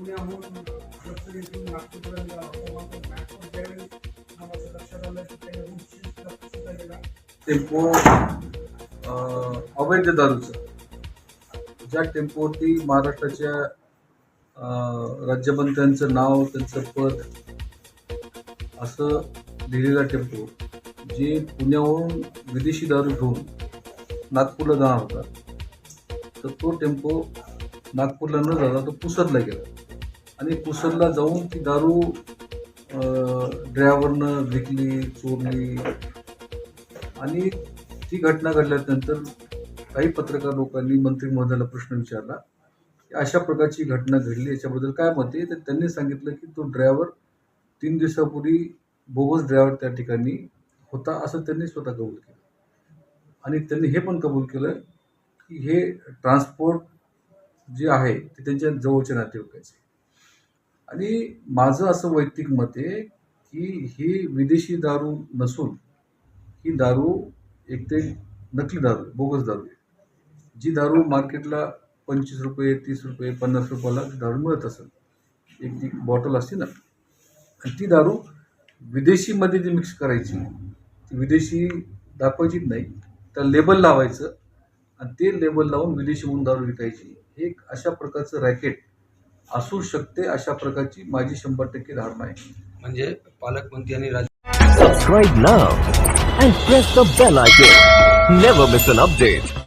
पुण्याहून ड्रग्स घेऊन नागपूरपर्यंत अहमदाबाद मॅपवर ज्यावेळी आम्हाला लक्षात आलं की त्याने रूटशी सुद्धा गेला टेम्पो अं, अवैध दारूचं. ज्या टेम्पोवरती महाराष्ट्राच्या राज्यमंत्र्यांचं नाव त्यांचं पद असं लिहिलेला टेम्पो जे पुण्याहून विदेशी दारू घेऊन नागपूरला जाणार होता तर तो टेम्पो नागपूरला न जाता तो पुसदला गेला. आणि पुसदला जाऊन ती दारू ड्रायव्हरनं विकली चोरली. आणि ती घटना घडल्यानंतर काही पत्रकार लोकांनी मंत्री महोदयाला प्रश्न विचारला की अशा प्रकारची घटना घडली याच्याबद्दल काय मत आहे? तर त्यांनी सांगितलं की तो ड्रायव्हर तीन दिवसापूर्वी बोगस ड्रायव्हर त्या ठिकाणी होता असं त्यांनी स्वतः कबूल केलं. आणि त्यांनी हे पण कबूल केलं की हे ट्रान्सपोर्ट जे आहे ते त्यांच्या जवळच्या नातेवाईकाचे. आणि माझं असं वैयक्तिक मत आहे की ही विदेशी दारू नसून ही दारू एक ते नकली दारू बोगस दारू आहे. जी दारू मार्केटला पंचवीस रुपये तीस रुपये पन्नास रुपयाला दारू मिळत असेल एक ती बॉटल असते ना आणि ती दारू विदेशीमध्ये जी मिक्स करायची ती विदेशी दाखवायचीच नाही तर लेबल लावायचं आणि ते लेबल लावून विदेशी म्हणून दारू विकायची हे एक अशा प्रकारचं रॅकेट असू शकते अशा प्रकारची माझी शंभर टक्के धारणा आहे. म्हणजे पालकमंत्री आणि राज सबस्क्राईब ना press the bell icon never miss an update